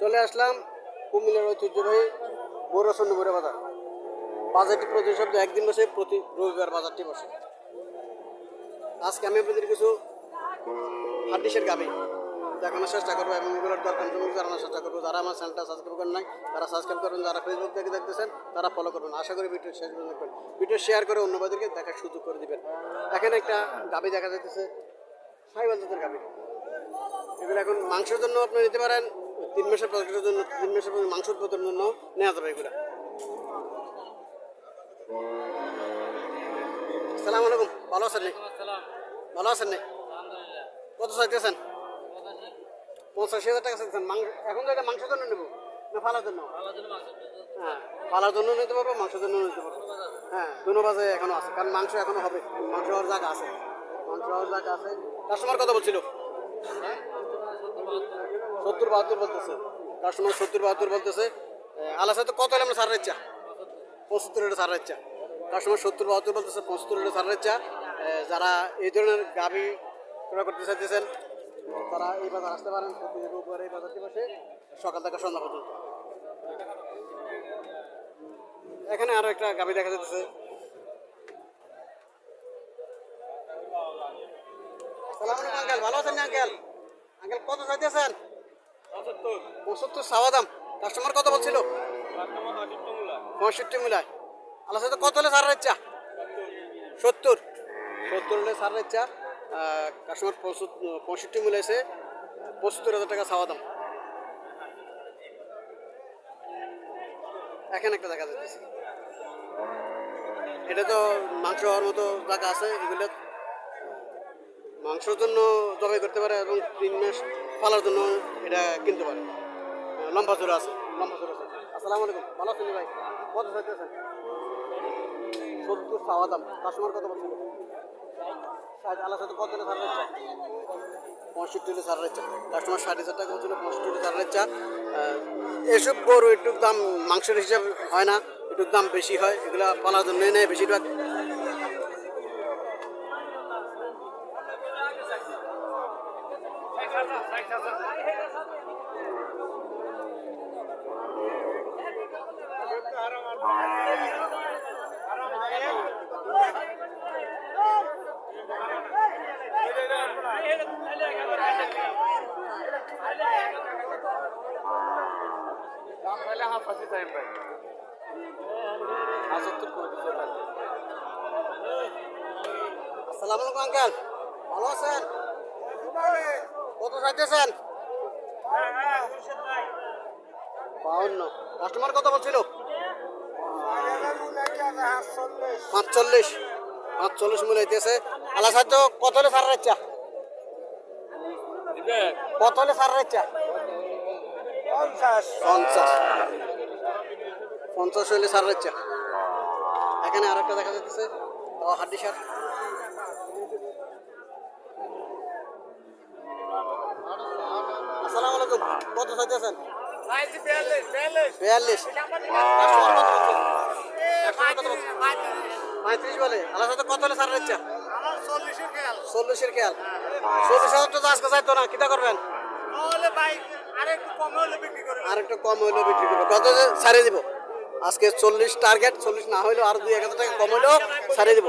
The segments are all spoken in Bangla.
চলে আসলাম কুমিল্লার ঐতিহ্যবাহী বৌরসন্ন বৈরা বাজার। বাজারটি প্রতি সপ্তাহে একদিন বসে, প্রতি রবিবার বাজারটি বসে। আজকে আমি আপনাদের কিছু হাড্ডিসের গাবি দেখানোর চেষ্টা করব এবং এগুলোর দরকার জানানোর চেষ্টা করব। যারা আমার চ্যানেলটা সাবস্ক্রাইব করেন নাই, তারা সাবস্ক্রাইব করবেন যারা ফেসবুক থেকে দেখতেছেন, তারা ফলো করবেন আশা করি ভিডিও শেষ দেখবেন। ভিডিও শেয়ার করে অন্যবাদেরকে দেখার সুযোগ করে দিবেন। এখানে একটা গাবি দেখা যাইতেছে, সাইবাল জাতের গাবি। এগুলো এখন মাংসের জন্য আপনি নিতে পারেন। তিন মাসের প্রজেক্টের জন্য, তিন মাসের মাংস উৎপাদনের জন্য নেওয়া যাবে এগুলো। সালাম আলাইকুম। ভালো আছেন নি? ভালো আছেন নি? কত চাইতেছেন? পঞ্চাশি হাজার টাকা চাইতেছেন। এখন তো এটা মাংসের জন্য নেব। না, ফালার জন্য? হ্যাঁ ফালার জন্য নিতে পারব, মাংসের জন্য নিতে পারব। হ্যাঁ দুনো বাজে এখনও আছে, কারণ মাংস এখনও হবে। মাংস হওয়ার জায়গা আছে। মাংস হওয়ার জায়গা আছে। কাস্টমার কত বলছিল। সত্তর বাহাত্তর বলতেছে। কাস্টমার সত্তর বাহাত্তর বলতেছে। আলাসা তো কত হলে আমরা সার ইচ্ছা? পঁচাত্তর এটা সার ইচ্ছা। কাস্টমার সত্তর বাহাত্তর বলতেছে, পঁচাত্তর এটা সার ইচ্ছা। যারা এই ধরনের গাভি ক্রয় করতে চাইতেছেন, তারা এই বাজার আসতে পারেন, প্রতি রোববার এই বাজারটি বসে সকাল থেকে সন্ধ্যা পর্যন্ত। এখানে আরও একটা গাভি দেখা যাচ্ছে সালাম আলাইকুম, আঙ্কেল। ভালো আছেন আঙ্কেল? আঙ্কেল কত চাইতেছেন? পঁচাত্তর। সাওয়া দাম। কাস্টমার কত বলছিল? পঁয়ষট্টি মিলায়। আল্লাহ সাথে কত হলে সার ইচ্ছা? সত্তর। সত্তর হলে সার ইচ্ছা। কাস্টমার পঁয়ষট্টি মিলাইছে পঁচাত্তর হাজার টাকা সাওয়া দাম। এখানে একটা দেখা যাচ্ছে। এটা তো মাংস হওয়ার মতো জায়গা আছে এগুলো মাংসের জন্য জবাই করতে পারে এবং তিন মাস পালার জন্য এটা কিনতে পারে। লম্বা চোরা আছে লম্বা চোরা আছে। আসসালামু আলাইকুম ভালো আছেন ভাই? কত চাইতেছেন সত্তর খাওয়া দাম। কাস্টমার কত বলছিল ষাট সাথে কত ইচ্ছা পঁয়ষট্টি হলে ছাড় ইচ্ছা কাস্টমার ষাট হাজার টাকা বলছিল পঁয়ষট্টি হলে ইচ্ছা আহ, এসব গরু একটু দাম মাংসের হিসাব হয় না একটু দাম বেশি হয় এগুলো পালার জন্যই নেয় বেশিরভাগ। আলাইকুম, আঙ্কেল। ভালো আছেন? কত চাইতেছেন? বাউন্ন। কাস্টমার কত বলছিল? পাঁচচল্লিশ। পাঁচচল্লিশ মূল্য হইতেছে। আলা সাহায্য, কত হলে সার ইচ্ছা কত হলে সার ইচ্ছা পঞ্চাশ। পঞ্চাশ হলে সার ইচ্ছা এখানে আরেকটা দেখা যাচ্ছে হাড্ডি সার আসসালামু আলাইকুম কত চাইতেছেন? বিয়াল্লিশ। কাস্টমার কত বলছে? কাস্টমার কত বলছে? পঁয়ত্রিশ বলে। আল্লাহ সাথে কত হলে সার ইচ্ছা চল্লিশের খেয়াল। চল্লিশ হাজার তো আজকে চাইতো না কিটা করবেন? আর একটু কম হইলেও বিক্রি করব কত যে ছাড়িয়ে দিব? আজকে চল্লিশ টার্গেট চল্লিশ না হইলেও আর দুই এক হাজার টাকা কম হইলেও ছাড়িয়ে দিব।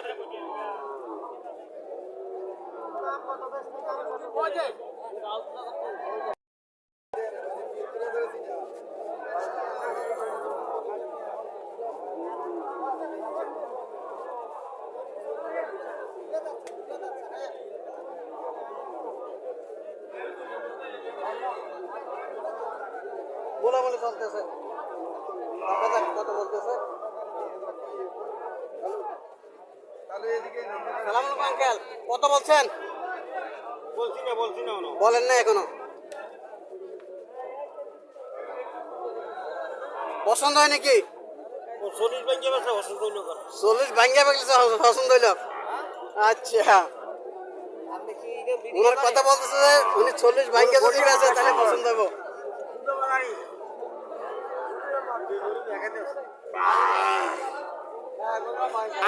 বলে চলতেছে। দেখা যাক কত বলতেছে। সালাম আঙ্কেল। কত বলছেন? বলছি না বলছি না বলেন না এখনও। পছন্দ হয় নাকি? চল্লিশ ব্যাংকে বেসা অসুস্থ হইল চল্লিশ ভাঙ্গিয়া পেয়েছে পছন্দ হইল। আচ্ছা। ওনার কথা বলতেছে যে উনি চল্লিশ ভাঙ্গিয়া যদি আছে তাহলে পছন্দ হব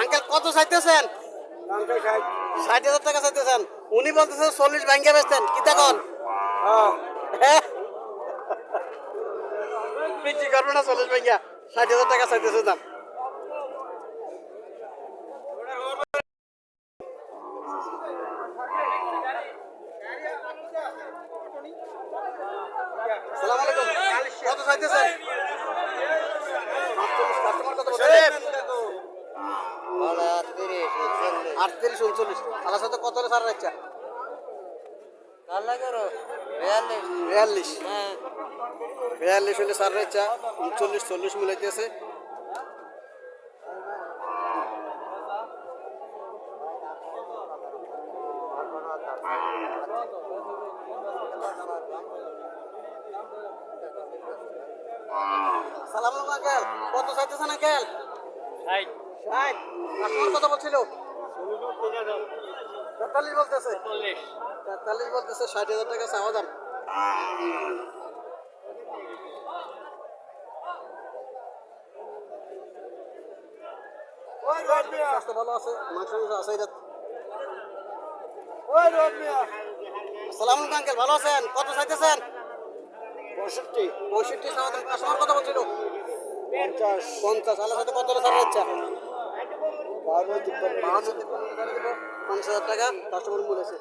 আঙ্কেল, কত চাইতেছেন? ষাট হাজার টাকা চাইতেছেন। উনি বলতেছেন চল্লিশ ভাঙ্গিয়া বেচতেন। কি তখন হ্যাঁ। বিক্রি করবে না, চল্লিশ ভাইয়া ষাট হাজার টাকা চাইতেছে দাম সালাম আলাইকুম কত চাইতেছেন কাস্টমার কত বলছেন আটত্রিশ উনচল্লিশ। আলাদা সাথে কত হলে সার রাখছা? বিয়াল্লিশ। বিয়াল্লিশ। হলে সার রাখছা উনচল্লিশ চল্লিশ মিলাইতেছে সালাম আলাইকুম আঙ্কেল। কত চাইতেছেন আঙ্কেল? ষাট। কাস্টমার কত বলছিল? তেতাল্লিশ বলতেছে। তেতাল্লিশ বলতেছে ষাট হাজার টাকা চাওয়া দাম স্বাস্থ্য ভালো আছে মাংস মাংস আছে এটা সালাম আঙ্কেল ভালো আছেন? কত চাইতেছেন? পঁয়ষট্টি। পঁয়ষট্টি কাস্টমার কত বলছিল? পঞ্চাশ। পঞ্চাশ আলার সাথে কত পঞ্চাশ হাজার টাকা কাস্টমার মূল আছে।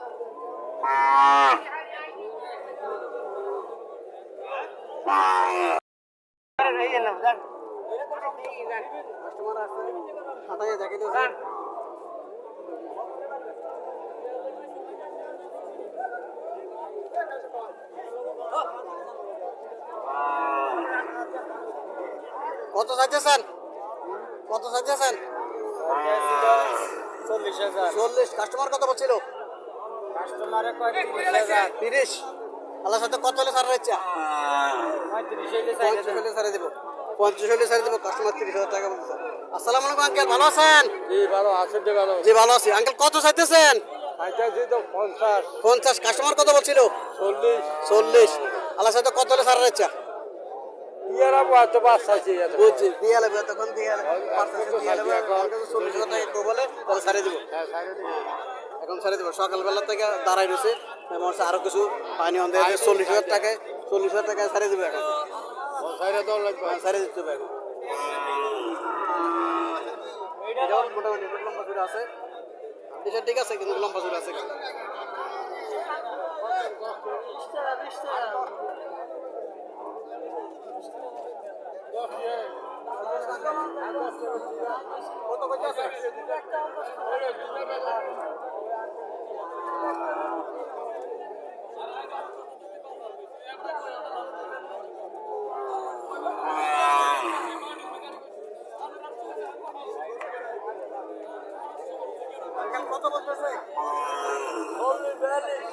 কাস্টমার আছে, হাতায় দেখে দিয়েছে। কত চাইতেছেন কত চাইতেছেন চল্লিশ হাজার। চল্লিশ। কাস্টমার কত বলছিল? কাস্টমারে তিরিশ আল্লাহর সাথে কত হলে পঞ্চাশ হলে ছাড়ে দেবো। পঞ্চাশ হলে ছাড়ে দেবো। কাস্টমার তিরিশ হাজার টাকা বলছে। আসসালামু আলাইকুম আঙ্কেল ভালো আছেন? জি ভালো। ভালো। জি ভালো আছি। আঙ্কেল কত চাইতেছেন? পঞ্চাশ। কাস্টমার কত বলছিল? চল্লিশ। চল্লিশ। আল্লাহর সাথে কত হলে ছাড় রয়েছে ইয়ারা এত বাস চাইছে বুঝছি দিয়ে তখন দিয়ে চল্লিশ বলে তাহলে ছাড়ে দেবো। এখন ছেড়ে দেবো। সকালবেলা থেকে দাঁড়াই রয়েছে মনে আরও কিছু পানি অন দিয়ে চল্লিশ হাজার টাকায় চল্লিশ হাজার টাকায় ছেড়ে দেবো এখন। হ্যাঁ, ছেড়ে দিতে হবে এখন। এটাও মোটামুটি লম্বা চূড়া আছে। এটা ঠিক আছে কিন্তু লম্বা চূড়া আছে কিন্তু। কত কত আছে আঙ্কেল কত বলতেছে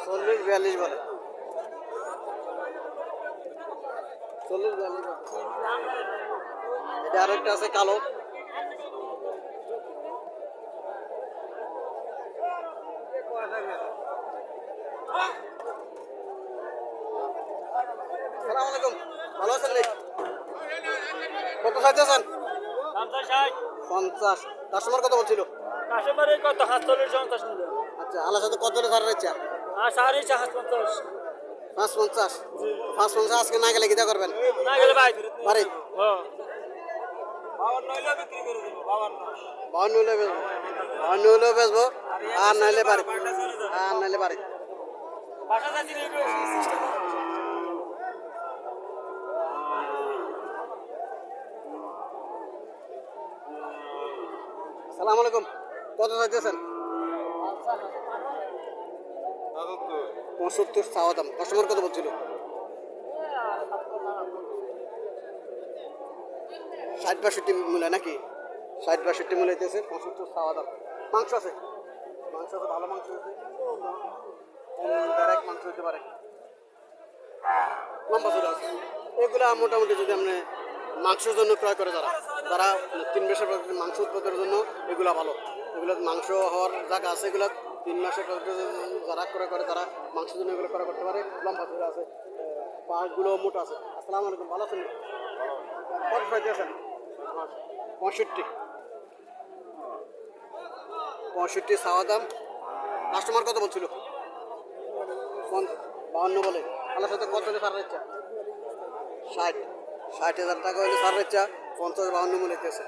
চল্লিশ বিয়াল্লিশ বলে। চল্লিশ এটা আরেকটা আছে কালো। সালাম আলাইকুম। ভালো আছেন কত চাইতেছেন পঞ্চাশ কাস্টমার কত বলছিল? কাস্টমারে কত? হাত চল্লিশ আচ্ছা আল্লাহ কত হলে ছাড় ইচ্ছা আর চার হাত পঞ্চাশ পাঁচ পঞ্চাশ পাঁচ পঞ্চাশ আজকে না গেলে কিতা করবেন? বাড়ি। হ্যাঁ। বাউন্ন হলে বেচবো। বাউন্ন হলেও বেচবো আর নাইলে বাড়ি। আর নাইলে বাড়ি। সালাম আলাইকুম। কত চাইতেছেন? পঁচাত্তর চাওয়া দাম। কাস্টমার কত বলছিল? ষাট বাষট্টি মূল্য নাকি? ষাট বাষট্টি মূল্য হইতেছে পঁচাত্তর চাওয়া দাম। মাংস আছে? মাংস আছে, ভালো মাংস আছে। ডাইরেক্ট মাংস হতে পারে। লম্বা চূড়া আছে। এগুলা মোটামুটি যদি আপনি মাংসের জন্য ক্রয় করে যারা যারা তিন পর মাংস উৎপাদনের জন্য এগুলা ভালো। এগুলো মাংস হওয়ার জায়গা আছে, এগুলো তিন পর যারা ক্রয় করে তারা মাংস জন্য এগুলো ক্রয় করতে পারে। লম্বা চূড়া আছে পাগুলো মোটা আছে। আসসালামু আলাইকুম, ভালো আছেন? পঁয়ষট্টি। পঁয়ষট্টি চাওয়া দাম। কাস্টমার কত বলছিল? বাহান্ন বলে। আল্লাহ সাথে কত হলে সারা ইচ্ছা? ষাট। ষাট হাজার টাকা হলে সার বাচ্চা পঞ্চাশ বাহান্ন মূল হইতেছে